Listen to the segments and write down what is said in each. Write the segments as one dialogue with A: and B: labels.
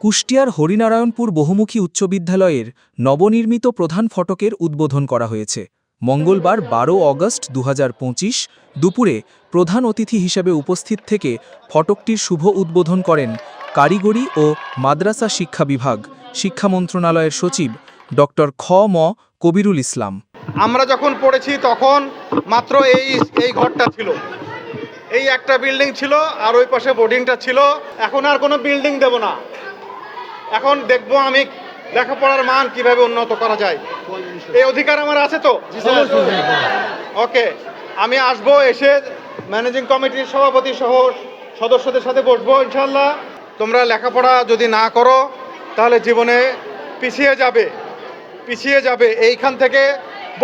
A: কুষ্টিয়ার হরিনারায়ণপুর বহুমুখী উচ্চ বিদ্যালয়ের নবনির্মিত প্রধান ফটকের উদ্বোধন করা হয়েছে। মঙ্গলবার বারো অগস্ট দু হাজার পঁচিশ দুপুরে প্রধান অতিথি হিসেবে উপস্থিত থেকে ফটকটির শুভ উদ্বোধন করেন কারিগরি ও মাদ্রাসা শিক্ষা বিভাগ, শিক্ষা মন্ত্রণালয়ের সচিব ড খ ম কবিরুল ইসলাম।
B: আমরা যখন পড়েছি তখন মাত্র এই এই ঘরটা ছিল। এই একটা বিল্ডিং ছিল আর ওই পাশে বোর্ডিংটা ছিল। এখন আর কোনো বিল্ডিং দেব না। এখন দেখব আমি লেখাপড়ার মান কীভাবে উন্নত করা যায়। এই অধিকার আমার আছে তো? ওকে আমি আসব এসে ম্যানেজিং কমিটির সভাপতি সহ সদস্যদের সাথে বসবো ইনশাল্লাহ তোমরা লেখাপড়া যদি না করো তাহলে জীবনে পিছিয়ে যাবে পিছিয়ে যাবে। এইখান থেকে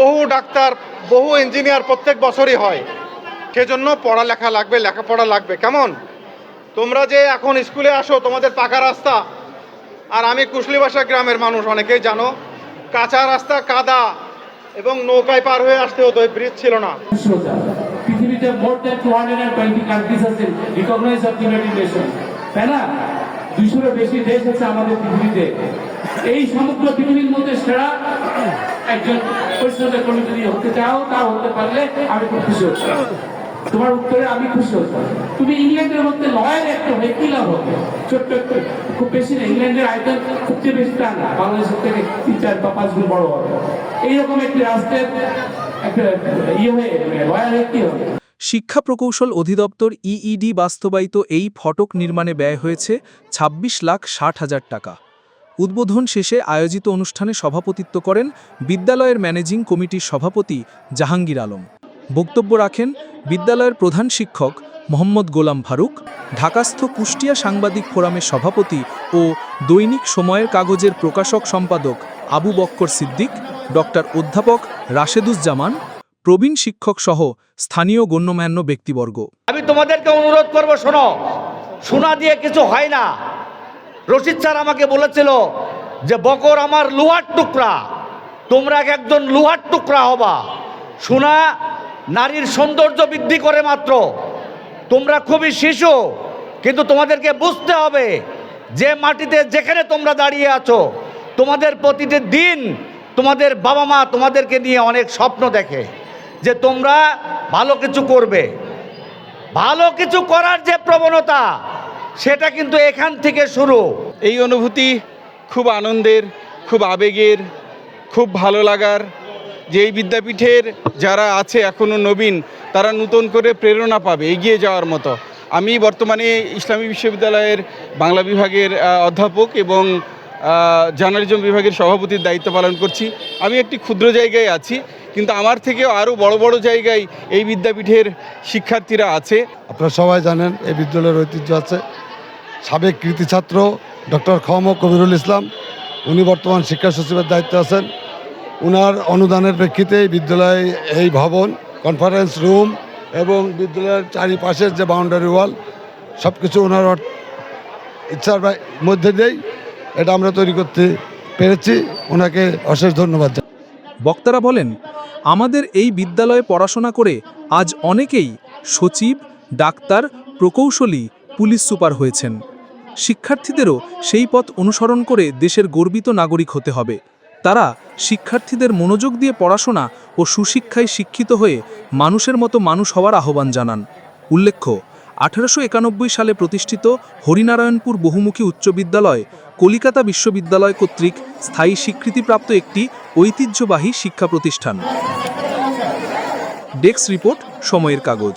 B: বহু ডাক্তার বহু ইঞ্জিনিয়ার প্রত্যেক বছরই হয়। সেজন্য পড়ালেখা লাগবে লেখাপড়া লাগবে। কেমন? তোমরা যে এখন স্কুলে আসো তোমাদের পাকা রাস্তা আর আমি কুশলিবাসা গ্রামের মানুষ, অনেকেই জানো, কাঁচা রাস্তা কাদা এবং নৌকায় পার হয়ে আসতে হতো ব্রিজ ছিল না।
C: পৃথিবীতে more than two hundred and twenty countries আছে রিকগনাইজ অফ ইউনাইটেড নেশন তাই না? দুইশোরও বেশি দেশ আছে আমাদের পৃথিবীতে। এই সমগ্র পৃথিবীর মধ্যে সেরা একজন পরিচালনা কর্মী যদি হতে চাও তা হতে পারলে আমি খুব খুশি হচ্ছি। তোমার উত্তরে আমি খুশি হতাম তুমি ইংল্যান্ডের মধ্যে লয়ার লাভ হবে। ছোট্ট খুব বেশি না, ইংল্যান্ডের আয়তন বেশি তা না, বাংলাদেশের থেকে তিন চার বা পাঁচ গুণ বড় হবে। এইরকম একটি একটা ইয়ে হয়ে কি হবে?
A: শিক্ষা প্রকৌশল অধিদপ্তর ইইডি বাস্তবায়িত এই ফটক নির্মাণে ব্যয় হয়েছে ২৬ লাখ ষাট হাজার টাকা। উদ্বোধন শেষে আয়োজিত অনুষ্ঠানে সভাপতিত্ব করেন বিদ্যালয়ের ম্যানেজিং কমিটির সভাপতি জাহাঙ্গীর আলম। বক্তব্য রাখেন বিদ্যালয়ের প্রধান শিক্ষক মোহাম্মদ গোলাম ফারুক, ঢাকাস্থ কুষ্টিয়া সাংবাদিক ফোরামের সভাপতি ও দৈনিক সময়ের কাগজের প্রকাশক সম্পাদক আবু বক্কর সিদ্দিক, ডক্টর অধ্যাপক রাশেদুজ্জামান, প্রবীণ শিক্ষক সহ স্থানীয় গণ্যমান্য ব্যক্তিবর্গ।
D: আমি তোমাদেরকে অনুরোধ করব, শোনো। শোনা দিয়ে কিছু হয় না। রশিদ স্যার আমাকে বলেছিল যে, বকর আমার লোহার টুকরা। তোমরা একজন লোহার টুকরা হবা। শোনা নারীর সৌন্দর্য বৃদ্ধি করে মাত্র। তোমরা খুবই শিশু, কিন্তু তোমাদেরকে বুঝতে হবে যে মাটিতে যেখানে তোমরা দাঁড়িয়ে আছো, তোমাদের প্রতিটি দিন তোমাদের বাবা মা তোমাদেরকে নিয়ে অনেক স্বপ্ন দেখে যে তোমরা ভালো কিছু করবে। ভালো কিছু করার যে প্রবণতা, সেটা কিন্তু এখান থেকে শুরু।
E: এই অনুভূতি খুব আনন্দের, খুব আবেগের, খুব ভালো লাগার যে এই বিদ্যাপীঠের যারা আছে এখনও নবীন, তারা নতুন করে প্রেরণা পাবে, এগিয়ে যাওয়ার মতো। আমি বর্তমানে ইসলামী বিশ্ববিদ্যালয়ের বাংলা বিভাগের অধ্যাপক এবং জার্নালিজম বিভাগের সভাপতির দায়িত্ব পালন করছি। আমি একটি ক্ষুদ্র জায়গায় আছি, কিন্তু আমার থেকেও আরও বড় বড় জায়গায় এই বিদ্যাপীঠের শিক্ষার্থীরা আছে।
F: আপনারা সবাই জানেন, এই বিদ্যালয়ের ঐতিহ্য আছে। সাবেক কৃতি ছাত্র ডক্টর খম কবিরুল ইসলাম, উনি বর্তমান শিক্ষা সচিবের দায়িত্বে আছেন। ওনার অনুদানের প্রেক্ষিতে বিদ্যালয়ে, এই ভবন কনফারেন্স রুম এবং বিদ্যালয়ের চারিপাশের যে বাউন্ডারি ওয়াল সব কিছু ওনার ইচ্ছার মধ্যে দিয়েই এটা আমরা তৈরি করতে পেরেছি। ওনাকে অশেষ ধন্যবাদ
A: বক্তারা বলেন, আমাদের এই বিদ্যালয়ে পড়াশোনা করে আজ অনেকেই সচিব, ডাক্তার, প্রকৌশলী, পুলিশ সুপার হয়েছেন। শিক্ষার্থীদেরও সেই পথ অনুসরণ করে দেশের গর্বিত নাগরিক হতে হবে। তারা শিক্ষার্থীদের মনোযোগ দিয়ে পড়াশোনা ও সুশিক্ষায় শিক্ষিত হয়ে মানুষের মতো মানুষ হওয়ার আহ্বান জানান। উল্লেখ্য, আঠারোশো একানব্বই সালে প্রতিষ্ঠিত হরিনারায়ণপুর বহুমুখী উচ্চ বিদ্যালয় কলিকাতা বিশ্ববিদ্যালয় কর্তৃক স্থায়ী স্বীকৃতিপ্রাপ্ত একটি ঐতিহ্যবাহী শিক্ষা প্রতিষ্ঠান। ডেস্ক রিপোর্ট, সময়ের কাগজ।